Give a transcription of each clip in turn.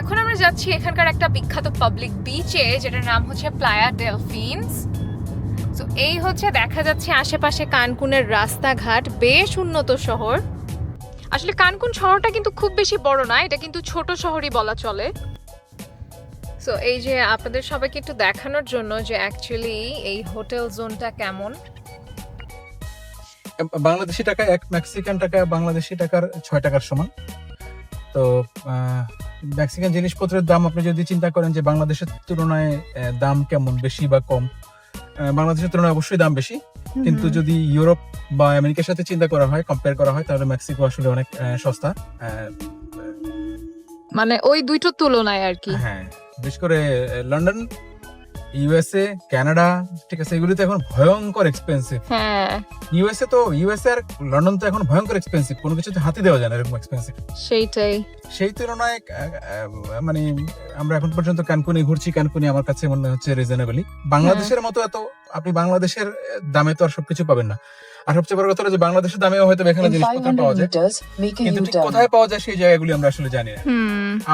এখন আমরা যাচ্ছি এখানকার একটা বিখ্যাত পাবলিক বিচে যেটার নাম হচ্ছে প্লায়া ডেলফিনস তো এই হচ্ছে দেখা যাচ্ছে আশেপাশে কানকুনের রাস্তাঘাট, বেশ উন্নত শহর। আসলে কানকুন শহরটা কিন্তু খুব বেশি বড় না, এটা কিন্তু ছোট শহরই বলা চলে। সো এই যে আপনাদের সবাইকে একটু দেখানোর জন্য যে অ্যাকচুয়ালি এই হোটেল জোনটা কেমন। বাংলাদেশি টাকা এক মেক্সিকান টাকা, বাংলাদেশি টাকার ছয় টাকার সমান। তো মেক্সিকান জিনিসপত্রের দাম আপনি যদি চিন্তা করেন যে বাংলাদেশের তুলনায় দাম কেমন বেশি বা কম? বাংলাদেশের তুলনায় অবশ্যই দাম বেশি। কিন্তু যদি ইউরোপ বা আমেরিকার সাথে চিন্তা করা হয় কম্পেয়ার করা হয় তাহলে মেক্সিকো আসলে অনেক সস্তা। মানে ওই দুইটোর তুলনায় আর কি। হ্যাঁ বিশেষ করে লন্ডন ইউএসএ কানাডা ঠিক আছে এগুলিতে এখন ভয়ঙ্কর এক্সপেন্সিভ হ্যাঁ। ইউএসএ তো ইউএসএ আর লন্ডন তো এখন ভয়ঙ্কর এক্সপেন্সিভ কোনো কিছুতে হাতি দেওয়া যায় না এরকম এক্সপেন্সিভ সেইটাই। সেই তুলনায় মানে আমরা এখন পর্যন্ত কানকুনি ঘুরছি কানকুনি আমার কাছে মনে হচ্ছে রিজনেবলি বাংলাদেশের মতো এত আপনি বাংলাদেশের দামে তো আর সবকিছু পাবেন না। আর সবচেয়ে বড় কথা হলো যে বাংলাদেশের দামেও হয়তো এখানে জিনিসপত্র পাওয়া যায়। কিন্তু ঠিক কোথায় পাওয়া যায় সেই জায়গাগুলি আমরা আসলে জানি না।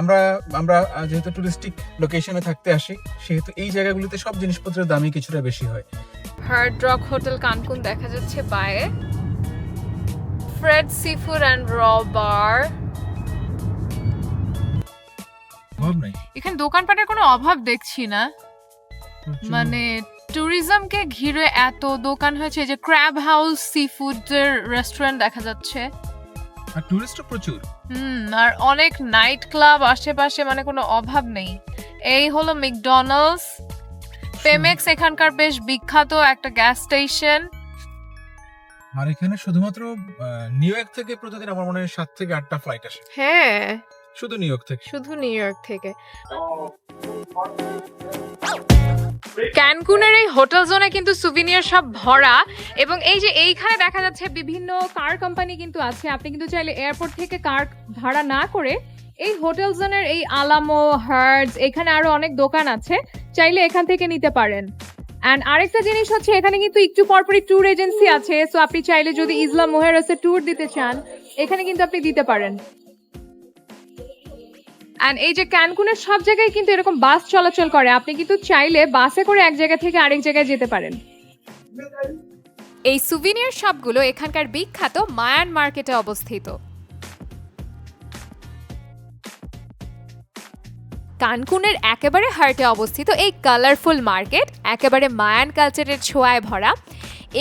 আমরা আমরা যেহেতু টুরিস্টিক লোকেশনে থাকতে আসি সেহেতু এই জায়গাগুলিতে সব জিনিসপত্রের দামই কিছুটা বেশি হয়। হার্ড রক হোটেল কানকুন দেখা যাচ্ছে বায়ে। ফ্রেড সিফুড অ্যান্ড র বার অভাব নাই। এখানে দোকানপাটের কোনো অভাব দেখছি না। মানে ট্যুরিজমকে ঘিরে এত দোকান হয়েছে যে ক্র্যাব হাউস সি ফুডের রেস্টুরেন্ট দেখা যাচ্ছে। আর টুরিস্টও প্রচুর। হুম আর অনেক নাইট ক্লাব আশেপাশে মানে কোনো অভাব নেই। এই হলো ম্যাকডোনাল্ডস পেমেক্স এখানকার বেশ বিখ্যাত একটা গ্যাস স্টেশন আর এখানে শুধুমাত্র নিউ ইয়র্ক থেকে প্রতিদিন আমার মনে হয় সাত থেকে আটটা ফ্লাইট আসে। হ্যাঁ। শুধু নিউ ইয়র্ক থেকে। শুধু নিউ ইয়র্ক থেকে। ক্যানকুনের এই হোটেল জোনে কিন্তু সুভিনিয়ার সব ভরা এবং এই যে এইখানে দেখা যাচ্ছে বিভিন্ন কার কোম্পানি কিন্তু আছে। আপনি কিন্তু চাইলে এয়ারপোর্ট থেকে কার ভাড়া না করে এই হোটেল জোনের এই আলামো হার্ডস এখানে আরও অনেক দোকান আছে, চাইলে এখান থেকে নিতে পারেন। অ্যান্ড আরেকটা জিনিস হচ্ছে, এখানে কিন্তু একটু পরপরই ট্যুর এজেন্সি আছে সো আপনি চাইলে যদি ইসলাম মোহেরসে ট্যুর দিতে চান, এখানে কিন্তু আপনি দিতে পারেন। অ্যান্ড এই যে ক্যানকুনের সব জায়গায় কিন্তু এরকম বাস চলাচল করে। আপনি কিন্তু চাইলে বাসে করে এক জায়গা থেকে আরেক জায়গায় যেতে পারেন। এই সুভিনিয়ার শপগুলো এখানকার বিখ্যাত মায়ান মার্কেটে অবস্থিত। কানকুনের একেবারে হার্টে অবস্থিত এই কালারফুল মার্কেট একেবারে মায়ান কালচারের ছোঁয়ায় ভরা।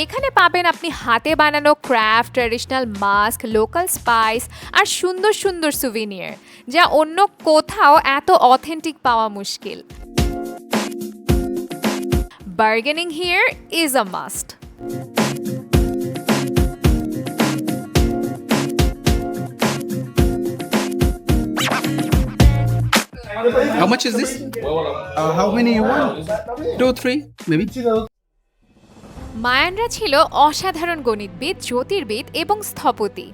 এখানে পাবেন আপনি হাতে বানানো craft traditional mask local spice আর সুন্দর সুন্দর সুভিনিয়ার যা অন্য কোথাও এত অথেন্টিক পাওয়া মুশকিল। Bargaining here is a must How much is this? Uh, how many you want? Two, three, maybe. মায়ানরা ছিল অসাধারণ গণিতবিদ জ্যোতির্বিদ এবং স্থপতি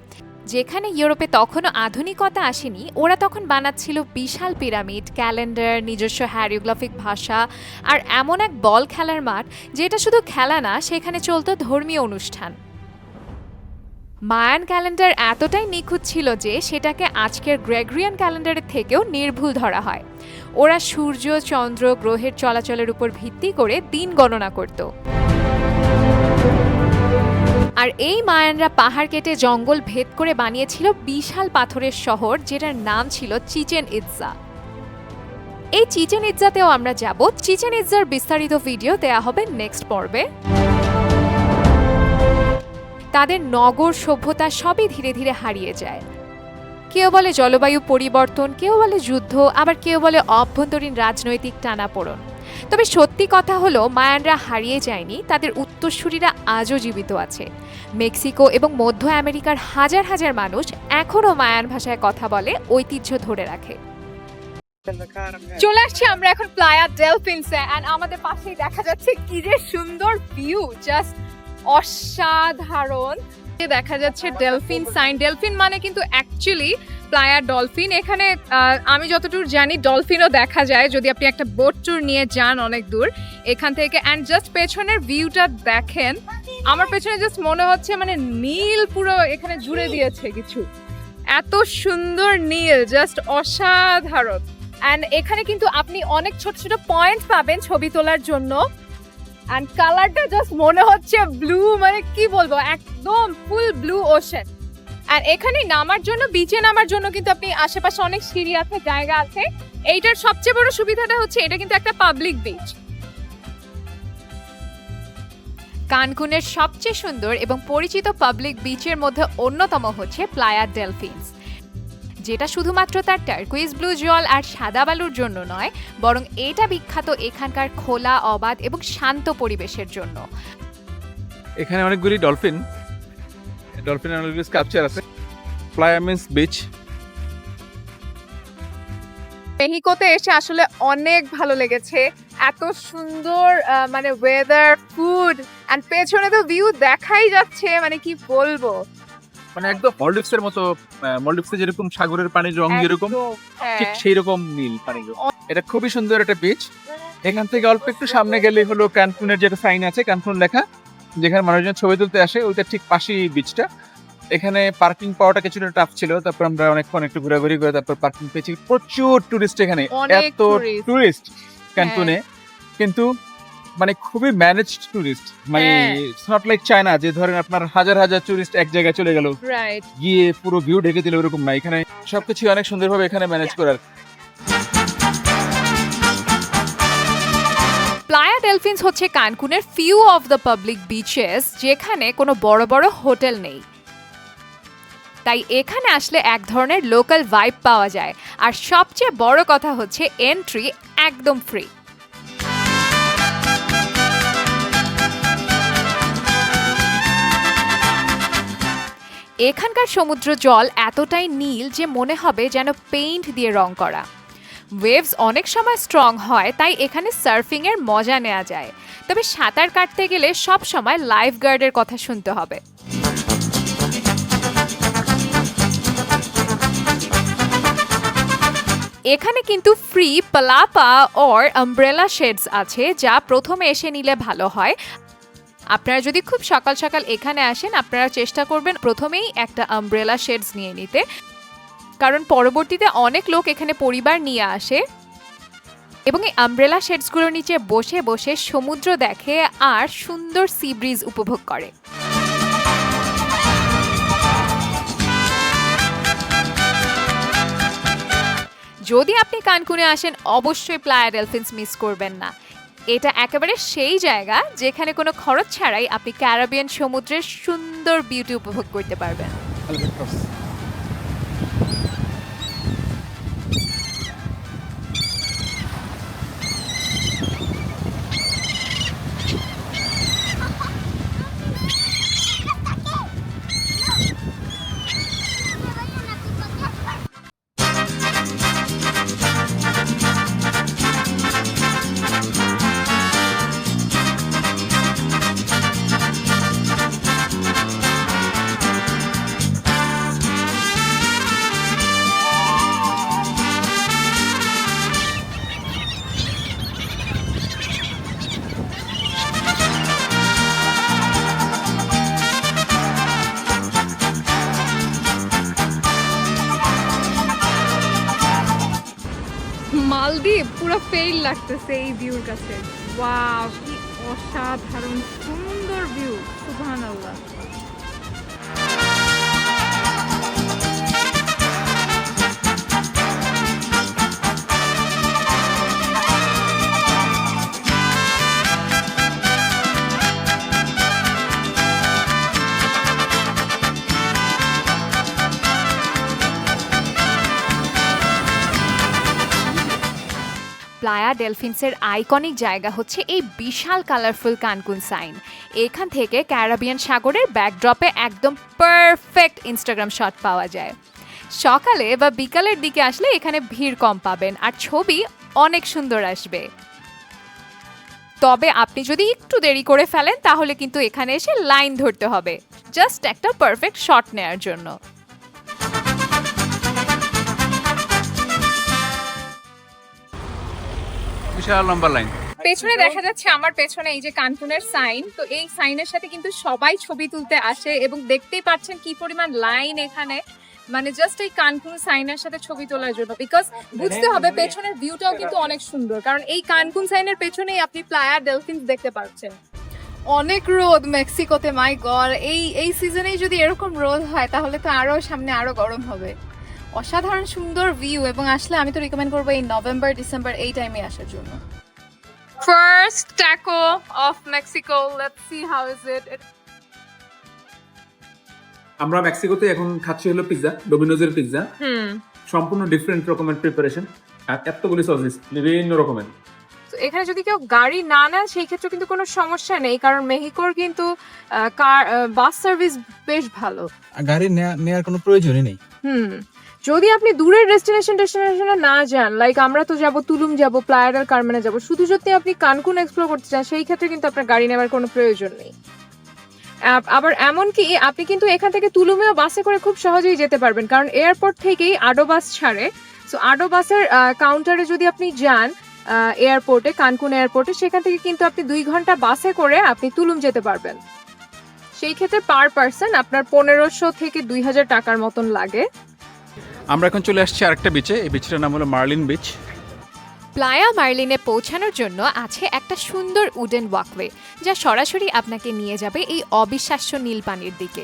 যেখানে ইউরোপে তখনও আধুনিকতা আসেনি ওরা তখন বানাচ্ছিল বিশাল পিরামিড ক্যালেন্ডার নিজস্ব হ্যারিওগ্রাফিক ভাষা আর এমন এক বল খেলার মাঠ যেটা শুধু খেলা না সেখানে চলতো ধর্মীয় অনুষ্ঠান মায়ান ক্যালেন্ডার এতটাই নিখুঁত ছিল যে সেটাকে আজকের গ্রেগরিয়ান ক্যালেন্ডারের থেকেও নির্ভুল ধরা হয়। ওরা সূর্য, চন্দ্র, গ্রহের চলাচলের উপর ভিত্তি করে দিন গণনা করত। আর এই মায়ানরা পাহাড় কেটে জঙ্গল ভেদ করে বানিয়েছিল বিশাল পাথরের শহর, যেটার নাম ছিল চিচেন ইৎজা। এই চিচেন ইৎজাতেও আমরা যাব। চিচেন ইৎজার বিস্তারিত ভিডিও দেয়া হবে নেক্সট পর্বে। তাদের নগর সভ্যতা সবই ধীরে ধীরে হারিয়ে যায়। কেউ বলে জলবায়ু পরিবর্তন, কেউ বলে যুদ্ধ, আবার কেউ বলে অভ্যন্তরীণ রাজনৈতিক টানাপোড়ন। তবে সত্যি কথা হলো, মায়ানরা হারিয়ে যায়নি, তাদের উত্তরসূরিরা আজও জীবিত আছে। মেক্সিকো এবং মধ্য আমেরিকার হাজার হাজার মানুষ এখনও মায়ান ভাষায় কথা বলে, ঐতিহ্য ধরে রাখে। চলে আসছি আমরা এখন প্লায়া ডেলফিনসে এন্ড আমাদের পাশেই দেখা যাচ্ছে কি যে সুন্দর ভিউ জাস্ট অসাধারণ। দেখা যাচ্ছে ডেলফিন সাইন। ডেলফিন মানে কিন্তু অ্যাকচুয়ালি প্লায়া ডলফিন। এখানে আমি যতদূর জানি ডলফিনও দেখা যায়। যদি আপনি একটা বোট ট্যুর নিয়ে যান অনেক দূর, এখান থেকে। অ্যান্ড জাস্ট পেছনের ভিউটা দেখেন, আমার পেছনে জাস্ট মনে হচ্ছে মানে নীল পুরো এখানে জুড়ে দিয়েছে কিছু। এত সুন্দর নীল জাস্ট অসাধারণ। অ্যান্ড এখানে কিন্তু আপনি অনেক ছোট ছোট পয়েন্ট পাবেন ছবি তোলার জন্য। অ্যান্ড কালারটা জাস্ট মনে হচ্ছে ব্লু মানে কি বলব, একদম ফুল ব্লু ওশেন আর এখানে নামার জন্য বিচে নামার জন্য কিন্তু আপনি আশেপাশে অনেক সিঁড়ি আছে, জায়গা আছে। এইটার সবচেয়ে বড় সুবিধাটা হচ্ছে এটা কিন্তু একটা পাবলিক বিচ কানকুনের সবচেয়ে সুন্দর এবং পরিচিত পাবলিক বিচের মধ্যে অন্যতম হচ্ছে প্লায়া ডেলফিনস যেটা শুধুমাত্র তার টার্কুইজ ব্লু জল আর সাদা বালুর জন্য নয় বরং এটা বিখ্যাত এখানকার খোলা অবাধ এবং শান্ত পরিবেশের জন্য। এখানে অনেকগুলি ডলফিন ডলফিন অনেকগুলি স্কাপচার আছে। ফ্লায়ামিন্স বিচ মেহিকোতে এসে আসলে অনেক ভালো লেগেছে। এত সুন্দর মানে ওয়েদার ফুড অ্যান্ড পেছনে তো ভিউ দেখাই যাচ্ছে মানে কি বলব? মানে একদম মলডিভস এর মতো মলডিভসে যেরকম সাগরের পানির রং যেরকম হ্যাঁ। ঠিক সেই রকম নীল পানিগুলো। এটা খুবই সুন্দর একটা বিচ এখান থেকে অল্প একটু সামনে গেলে হলো ক্যানকুনের যেটা সাইন আছে ক্যানকুন লেখা যেখানে মানুষজন ছবি তুলতে আসে ওইটা ঠিক পাশেই বিচটা এখানে পার্কিং পাওয়াটা কিছুটা টাফ ছিল তারপর আমরা অনেকক্ষণ একটু ঘোরাঘুরি করে তারপর পার্কিং পেয়েছি। প্রচুর টুরিস্ট এখানে এত হ্যাঁ। টুরিস্ট ক্যানকুনে। কিন্তু মানে খুবই ম্যানেজড টুরিস্ট মানে। ইটস নট লাইক চায়না যে ধরেন আপনার হাজার হাজার টুরিস্ট এক জায়গায় চলে গেল। রাইট গিয়ে পুরো ভিউ ঢেকে দিল ওরকম না এখানে সবকিছু অনেক সুন্দরভাবে এখানে ম্যানেজ করার। প্লায়া ডেলফিনস হচ্ছে কানকুনের few of the public beaches যেখানে কোনো বড় বড় হোটেল নেই। তাই এখানে আসলে এক ধরনের লোকাল ভাইব পাওয়া যায়। আর সবচেয়ে বড় কথা হচ্ছে এন্ট্রি একদম ফ্রি এখানকার সমুদ্র জল এতটাই নীল যে মনে হবে যেন পেইন্ট দিয়ে রং করা। ওয়েভস অনেক সময় স্ট্রং হয়, তাই এখানে সার্ফিংয়ের মজা নেওয়া যায়। তবে সাঁতার কাটতে গেলে সব সময় লাইফ গার্ডের কথা শুনতে হবে। এখানে কিন্তু free palapa or umbrella shades আছে, যা প্রথমে এসে নিলে ভালো হয়। আপনারা যদি খুব সকাল সকাল এখানে আসেন, আপনারা চেষ্টা করবেন প্রথমেই একটা আমব্রেলা শেডস নিয়ে নিতে। কারণ পরবর্তীতে অনেক লোক এখানে পরিবার নিয়ে আসে। এবং এই আমব্রেলা শেডসগুলোর নিচে বসে বসে সমুদ্র দেখে আর সুন্দর সি ব্রিজ উপভোগ করে। যদি আপনি কানকুনে আসেন, অবশ্যই প্লায়া ডেলফিনস মিস করবেন না। এটা একেবারে সেই জায়গা যেখানে কোনো খরচ ছাড়াই আপনি ক্যারাবিয়ান সমুদ্রের সুন্দর বিউটি উপভোগ করতে পারবেন। পুরো ফেইল লাগতেছে এই ভিউর কাছে। ওয়াও কি অসাধারণ সুন্দর ভিউ সুবহানাল্লাহ। প্লায়া ডেলফিনসের আইকনিক জায়গা হচ্ছে এই বিশাল কালারফুল কানকুন সাইন। এখান থেকে ক্যারাবিয়ান সাগরের ব্যাকড্রপে একদম পারফেক্ট ইনস্টাগ্রাম শট পাওয়া যায়। সকালে বা বিকালের দিকে আসলে এখানে ভিড় কম পাবেন আর ছবি অনেক সুন্দর আসবে। তবে আপনি যদি একটু দেরি করে ফেলেন তাহলে কিন্তু এখানে এসে লাইন ধরতে হবে। জাস্ট একটা পারফেক্ট শট নেয়ার জন্য। বিশাল লম্বা লাইন। পেছনে দেখা যাচ্ছে আমার পেছনে এই যে কানপুনের সাইন। তো এই সাইনের সাথে কিন্তু সবাই ছবি তুলতে আসে এবং দেখতেই পাচ্ছেন কি পরিমাণ লাইন এখানে। মানে জাস্ট এই কানকুন সাইনের সাথে ছবি তোলার জন্য। বিকজ বুঝতে হবে পেছনের ভিউটাও কিন্তু অনেক সুন্দর। কারণ এই কানকুন সাইনের পেছনেই আপনি প্লায়ার ডলফিনস দেখতে পাচ্ছেন। অনেক রোদ মেক্সিকোতে মাই গড এই এই সিজনেই যদি এরকম রোদ হয়, তাহলে তো আরও সামনে আরও গরম হবে। অসাধারণ সুন্দর ভিউ এবং আসলে আমি তো রিকমেন্ড করব এই নভেম্বর ডিসেম্বর এই টাইমে আসার জন্য। First taco of Mexico let's see how is it আমরা মেক্সিকোতে এখন খাচ্ছি হলো পিৎজা ডোমিনোজের পিৎজা হুম। সম্পূর্ণ ডিফারেন্ট রকমের প্রিপারেশন আর এতগুলি সসেস বিভিন্ন রকমের। তো এখানে যদি কেউ গাড়ি না নেন সেই ক্ষেত্রে কিন্তু কোনো সমস্যা নেই কারণ মেহিকোর কিন্তু কার বাস সার্ভিস বেশ ভালো। গাড়ি নেয়া- নেয়ার কোনো প্রয়োজনই নেই। হুম। যদি আপনি দূরের ডেস্টিনেশন ডেস্টিনেশনে না যান লাইক আমরা তো যাব তুলুম যাব প্লায়ার কারমানে যাব, শুধু যদি আপনি কানকুন এক্সপ্লোর করতে চান, সেই ক্ষেত্রে কিন্তু আপনার গাড়ি নেওয়ার কোনো প্রয়োজন নেই। আব- আবার এমনকি আপনি কিন্তু এখান থেকে তুলুমেও বাসে করে খুব সহজেই যেতে পারবেন, কারণ এয়ারপোর্ট থেকেই আডো বাস ছাড়ে। সো আডো বাসের কাউন্টারে যদি আপনি যান এয়ারপোর্টে কানকুন এয়ারপোর্টে সেখান থেকে কিন্তু আপনি দুই ঘণ্টা বাসে করে আপনি তুলুম যেতে পারবেন। সেই ক্ষেত্রে পার পার্সন আপনার পনেরোশো থেকে দুই হাজার টাকার মতন লাগে। আমরা এখন চলে আসছি আরেকটা বিচে এই বিচটার নাম হলো মার্লিন বিচ প্লায়া মার্লিনে পৌঁছানোর জন্য আছে একটা সুন্দর উডেন ওয়াকওয়ে যা সরাসরি আপনাকে নিয়ে যাবে এই অবিশ্বাস্য নীল পানির দিকে।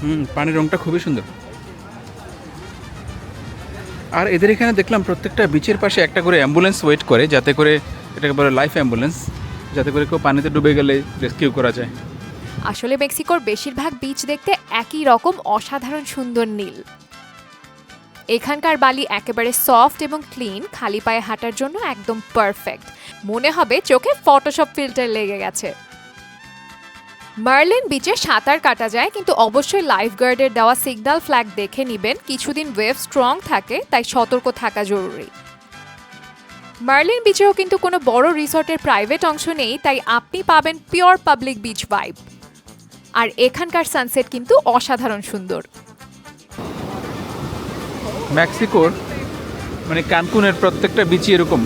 হুম পানির রংটা খুবই সুন্দর। আর এদের এখানে দেখলাম প্রত্যেকটা বিচের পাশে একটা করে অ্যাম্বুলেন্স ওয়েট করে যাতে করে এটাকে বলে লাইফ অ্যাম্বুলেন্স যাতে করে কেউ পানিতে ডুবে গেলে রেস্কিউ করা যায়। আসলে মেক্সিকোর বেশিরভাগ বিচ দেখতে একই রকম অসাধারণ সুন্দর নীল। এখানকার বালি একেবারে সফট এবং ক্লিন খালি পায়ে হাঁটার জন্য একদম পারফেক্ট মনে হবে চোখে ফটোশপ ফিল্টার লেগে গেছে। মার্লিন বিচে সাঁতার কাটা যায়, কিন্তু অবশ্যই লাইফগার্ডের দেওয়া সিগন্যাল ফ্ল্যাগ দেখে নেবেন। কিছুদিন ওয়েভ স্ট্রং থাকে, তাই সতর্ক থাকা জরুরি। মার্লিন বিচেও কিন্তু কোনো বড় রিসর্টের প্রাইভেট অংশ নেই, তাই আপনি পাবেন পিওর পাবলিক বিচ ভাইব আর এখানকার সানসেট কিন্তু অসাধারণ সুন্দর। মেক্সিকোর মানে ক্যানকুনের প্রত্যেকটা বিচি এরকম।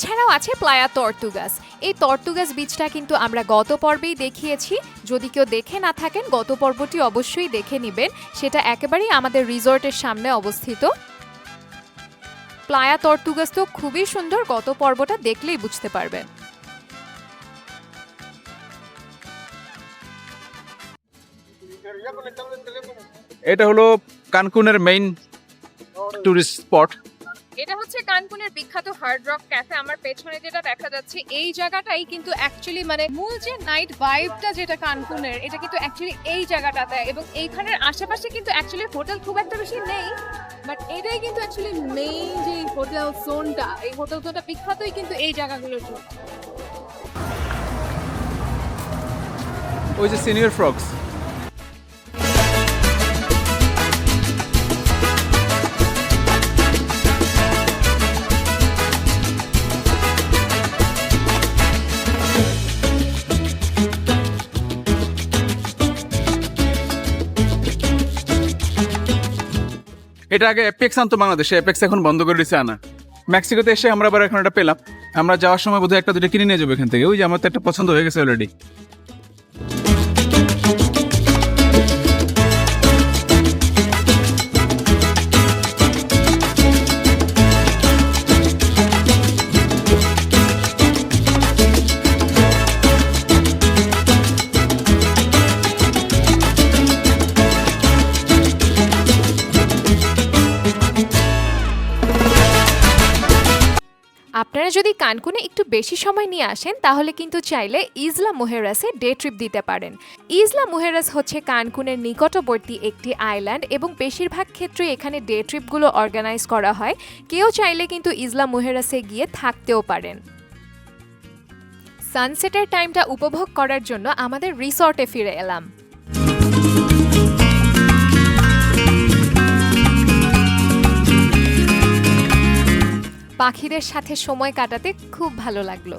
এছাড়াও আছে প্লায়া তর্তুগাস। এই তর্তুগাস বীজটা কিন্তু আমরা গত পর্বেই দেখিয়েছি। যদি কেউ দেখে না থাকেন, গত পর্বটি অবশ্যই দেখে নেবেন। সেটা একেবারেই আমাদের রিসর্টের সামনে অবস্থিত। প্লায়া তর্তুগাস তো খুবই সুন্দর, গত পর্বটা দেখলেই বুঝতে পারবেন। এটা হলো কানকুনের মেইন টুরিস্ট স্পট এটা হচ্ছে কানকুনের বিখ্যাত হার্ড রক ক্যাফে আমার পেছনে যেটা দেখা যাচ্ছে, এই জায়গাটাই কিন্তু অ্যাকচুয়ালি মানে মূল যে নাইট ভাইবটা যেটা কানকুনের এটা কিন্তু অ্যাকচুয়ালি এই জায়গাটাতে এবং এইখানের আশেপাশে কিন্তু অ্যাকচুয়ালি হোটেল খুব একটা বেশি নেই বাট এটাই কিন্তু অ্যাকচুয়ালি মেইন যে হোটেল জোনটা এই হোটেল জোনটা বিখ্যাতই কিন্তু এই জায়গাগুলোর জন্য। ওই যে সিনিয়র ফ্রগস এটা আগে অ্যাপেক্স আনতো বাংলাদেশে অ্যাপেক্স এখন বন্ধ করে দিয়েছে আনা। মেক্সিকোতে এসে আমরা আবার এখন এটা পেলাম। আমরা যাওয়ার সময় বোধহয় একটা দুটো কিনে নিয়ে যাব এখান থেকে। ওই যে আমার তো একটা পছন্দ হয়ে গেছে অলরেডি একটু বেশি সময় নিয়ে আসেন, তাহলে কিন্তু চাইলে ইজলা মুহেরাসে ডে ট্রিপ দিতে পারেন। ইজলা মুহেরাস হচ্ছে কানকুনের নিকটবর্তী একটি আইল্যান্ড এবং বেশিরভাগ ক্ষেত্রে এখানে ডে ট্রিপগুলো অর্গানাইজ করা হয়। কেউ চাইলে কিন্তু ইজলা মুহেরাসে গিয়ে থাকতেও পারেন। সানসেটের টাইমটা উপভোগ করার জন্য আমাদের রিসর্টে ফিরে এলাম। পাখিদের সাথে সময় কাটাতে খুব ভালো লাগল।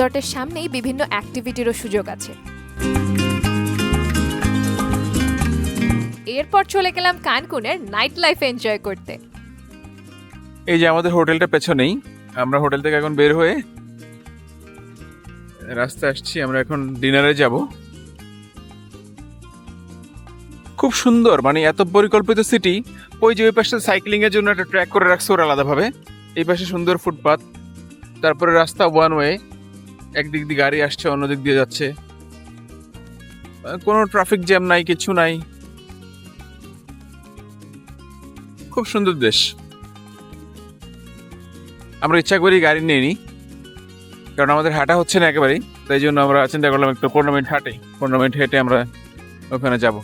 রিসর্টের সামনেই বিভিন্ন অ্যাক্টিভিটিরও সুযোগ আছে। এরপর চলে গেলাম কানকুনের নাইট লাইফ এনজয় করতে। এই যে আমাদের হোটেলটা পেছনেই, আমরা হোটেল থেকে এখন বের হয়ে রাস্তা আসছি, আমরা এখন ডিনারে যাব। খুব সুন্দর মানে এত পরিকল্পিত সিটি, ওই যে ওই পাশে সাইক্লিং এর জন্য একটা ট্র্যাক করে রাখছে ওরা আলাদাভাবে। এই পাশে সুন্দর ফুটপাথ তারপরে রাস্তা ওয়ান ওয়ে একদিক দিয়ে গাড়ি আসছে অন্য দিক দিয়ে যাচ্ছে। কোনো ট্রাফিক জ্যাম নাই, কিছু নাই। খুব সুন্দর দেশ। আমরা ইচ্ছা করি গাড়ি নিয়ে নিই, কারণ আমাদের হাঁটা হচ্ছে না একেবারেই। তাই জন্য আমরা চিন্তা করলাম একটু পনেরো মিনিট হাঁটে পনেরো মিনিট হেঁটে আমরা ওখানে যাব।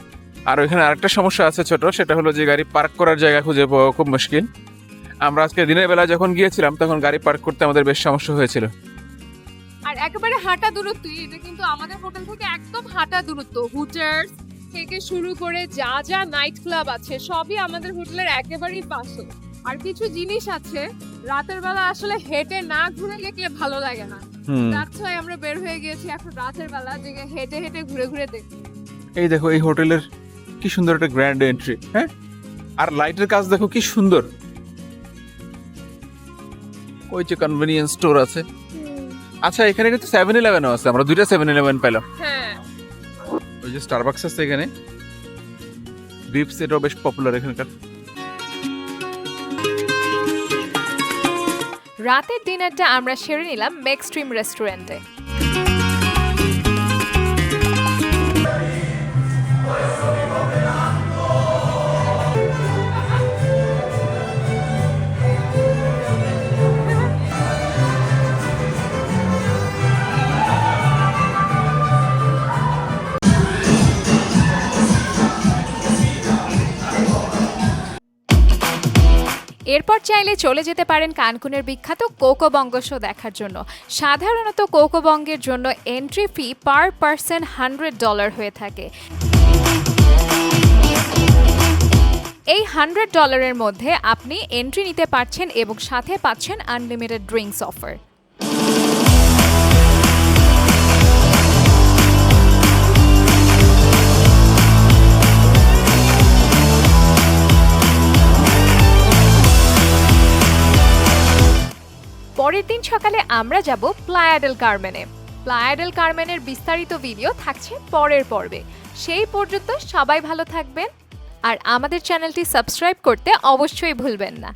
আর ওইখানে আরেকটা সমস্যা আছে ছোট, সেটা হলো যে গাড়ি পার্ক করার জায়গা খুঁজে পাওয়া খুব মুশকিল। আমরা আজকে দিনের বেলা যখন গিয়েছিলাম, তখন গাড়ি পার্ক করতে আমাদের বেশ সমস্যা হয়েছিল। একেবারে হাঁটা দূরত্বই এটা কিন্তু আমাদের হোটেল থেকে একদম হাঁটা দূরত্ব। হুটার্স থেকে শুরু করে যা যা নাইট ক্লাব আছে সবই আমাদের হোটেলের একেবারেই পাশে। আর কিছু জিনিস আছে রাতের বেলা আসলে হেঁটে না ঘুরে দেখলে ভালো লাগে না। ছয় আমরা বের হয়ে গিয়েছি এখন রাতের বেলা যে হেঁটে হেঁটে ঘুরে ঘুরে দেখ। এই দেখো এই হোটেলের কি সুন্দর একটা গ্র্যান্ড এন্ট্রি হ্যাঁ? আর লাইটের কাজ দেখো কি সুন্দর। ওই যে কনভেনিয়েন্স স্টোর আছে। আচ্ছা এখানে কিন্তু সেভেন ইলেভেনও আছে আমরা দুইটা সেভেন ইলেভেন পেলাম হ্যাঁ। ওই যে স্টারবাক্স আছে এখানে। বিফ সেটও বেশ পপুলার এখানকার। রাতের ডিনারটা আমরা সেরে নিলাম মেক্সট্রিম রেস্টুরেন্টে এরপর চাইলে চলে যেতে পারেন কানকুনের বিখ্যাত কোকোবঙ্গ শো দেখার জন্য। সাধারণত কোকোবঙ্গের জন্য entry fee per person hundred dollar হয়ে থাকে। এই হান্ড্রেড ডলারের মধ্যে আপনি এন্ট্রি নিতে পারছেন এবং সাথে পাচ্ছেন আনলিমিটেড ড্রিঙ্কস অফার পরের দিন সকালে আমরা যাব প্লায়াডেল কার্মেনে। প্লায়াডেল কার্মেনের বিস্তারিত ভিডিও থাকছে পরের পর্বে। সেই পর্যন্ত সবাই ভালো থাকবেন। আর আমাদের চ্যানেলটি সাবস্ক্রাইব করতে অবশ্যই ভুলবেন না।